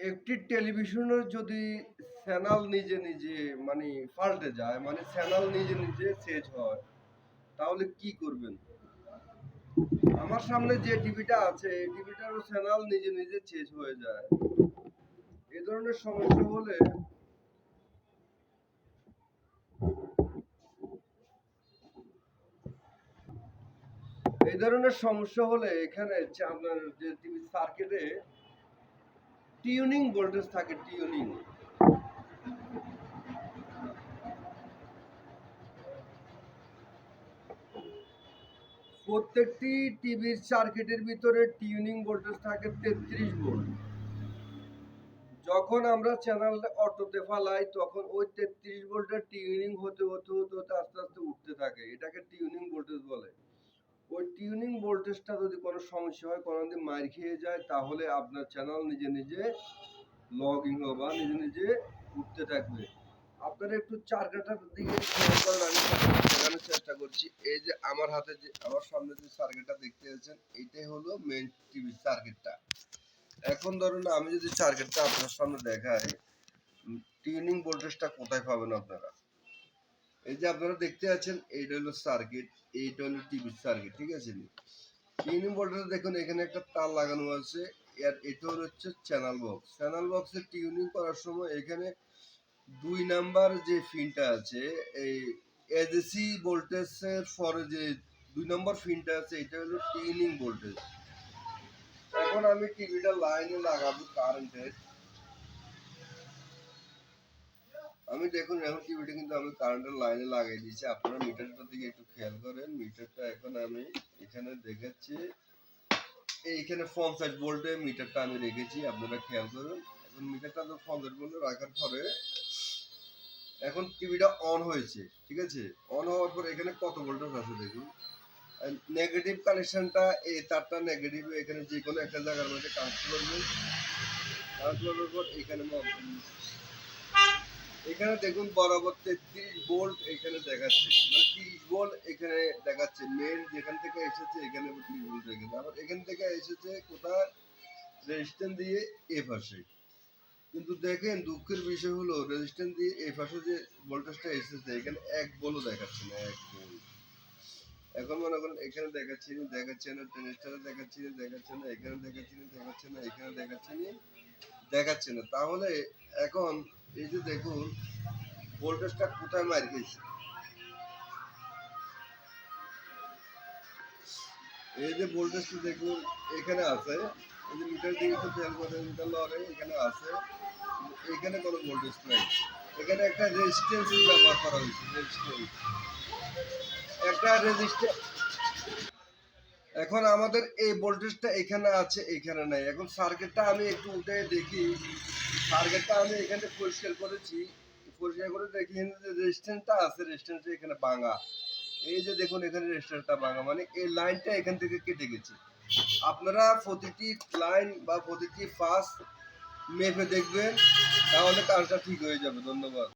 একটি টেলিভিশনের যদি চ্যানেল নিজে নিজে মানে পাল্টে যায় মানে চ্যানেল নিজে নিজে চেঞ্জ হয়, তাহলে কি করবেন? আমার সামনে যে টিভিটা আছে, এই টিভিটারও চ্যানেল নিজে নিজে চেঞ্জ হয়ে যায়। এ ধরনের সমস্যা হলে এই ধরনের সমস্যা হলে এখানে আপনার যে টিভি সার্কিটে টিউনিং ভোল্টেজ থাকে টিউনিং প্রত্যেকটি টিভির সার্কিটের ভিতরে টিউনিং ভোল্টেজ থাকে তেত্রিশ ভোল্ট যখন আমরা চ্যানেলটা অটোতে ফালাই, তখন ওই তেত্রিশ ভোল্টের টিউনিং হতে হতে হতে হতে আস্তে আস্তে উঠতে থাকে। এটাকে টিউনিং ভোল্টেজ বলে। ওই টিউনিং ভোল্টেজটা যদি কোনো সমস্যা হয়, কোনো দিন মার খেয়ে যায়, তাহলে আপনার চ্যানেল নিজে নিজে লগিং বা নিজে নিজে উঠতে থাকবে। আপনারা একটু চার কাটার দিকে দেখানোর চেষ্টা করছি। এই যে আমার হাতে যে, আমার সামনে যে সার্কিটটা দেখতে পাচ্ছেন, এটাই হলো মেন টিভি সার্কিটটা এখন ধরুন আমি যদি সার্কিটটা আপনার সামনে দেখাই টিউনিং ভোল্টেজটা কোথায় পাবেন আপনারা? এই যে আপনারা দেখতে পাচ্ছেন এইটা হলো সার্কিট এইটা হলো টিভি সার্কিট ঠিক আছে টিউনিং ভোল্টেজ দেখুন, এখানে একটা তার লাগানো আছে, আর এটা হচ্ছে চ্যানেল বক্স চ্যানেল বক্সের টিউনিং করার সময় এখানে দুই নাম্বার যে ফিনটা আছে, এই এজেসি ভোল্টেজের পরে যে দুই নম্বর ফিনটা আছে, এটা হলো টিউনিং ভোল্টেজ এখন আমি টিভিটা লাইনে লাগাবো কারেন্টের আমি দেখুন, এখন টিভিটা কিন্তু আমি কারেন্টের লাইনে লাগিয়ে দিয়েছি। আপনারা মিটারটার দিকে একটু খেয়াল করেন। মিটারটা এখন আমি এখানে দেখাচ্ছি এইখানে পঞ্চাশ ভোল্টে মিটারটা আমি রেখেছি, আপনারা খেয়াল করুন। এখন মিটারটা তো পঞ্চাশ ভোল্টে রাখার পরে এখন টিভিটা অন হয়েছে, ঠিক আছে? অন হওয়ার পর এখানে কত ভোল্টেজ আছে দেখুন? নেগেটিভ কানেকশনটা এই তারটা নেগেটিভ এখানে যে কোনো একটা জায়গার মধ্যে কানেক্ট করবেন। কানেক্ট করার পর এখানে এখানে দেখুন বরাবর তেত্রিশ ভোল্ট এখানে দেখাচ্ছে। মানে তিরিশ ভোল্ট এখানে দেখাচ্ছে। মেন যেখান থেকে এসেছে, এখানে তিরিশ ভোল্ট আবার এখান থেকে এসেছে কোথায়? রেজিস্ট্যান্স দিয়ে এ পাশে। কিন্তু দেখেন, দুঃখের বিষয় হলো রেজিস্ট্যান্স দিয়ে এই পাশে যে ভোল্টেজটা এসেছে, এখানে এক বলও দেখাচ্ছে না, এক বল এখন মনে করেন, এখানে দেখাচ্ছি না, দেখাচ্ছে না টেনিস্টারে দেখাচ্ছি না, দেখাচ্ছে না, এখানে দেখাচ্ছি না, দেখাচ্ছে না, এখানে দেখাচ্ছি না, দেখাচ্ছে না। তাহলে এখন এই যে দেখুন ভোল্টেজটা কোথায় মার খেয়েছে এই যে ভোল্টেজটা দেখুন, এখানে আছে। এই যে মিটার দিকে একটু খেয়াল করে মিটার লরে এখানে আছে। এখানে কোনো ভোল্টেজ নাই। এখানে একটা রেজিস্ট্যান্স ব্যবহার করা হয়েছে রেজিস্ট্যান্স একটা রেজিস্ট্যান্স এখন আমাদের এই ভোল্টেজটা এখানে আছে, এখানে নাই। এখন সার্কিটটা আমি একটু উঠে দেখি। সার্কিটটা আমি এখানে পরিষ্কার করেছি। পরিষ্কার করে দেখি যে রেজিস্ট্যান্সটা আছে রেজিস্ট্যান্সটা এখানে ভাঙা। এই যে দেখুন, এখানে রেজিস্ট্যান্সটা ভাঙা। মানে এই লাইনটা এখান থেকে কেটে গেছে। আপনারা প্রতিটি লাইন বা প্রতিটি ফাস মেপে দেখবেন, তাহলে কাজটা ঠিক হয়ে যাবে। ধন্যবাদ।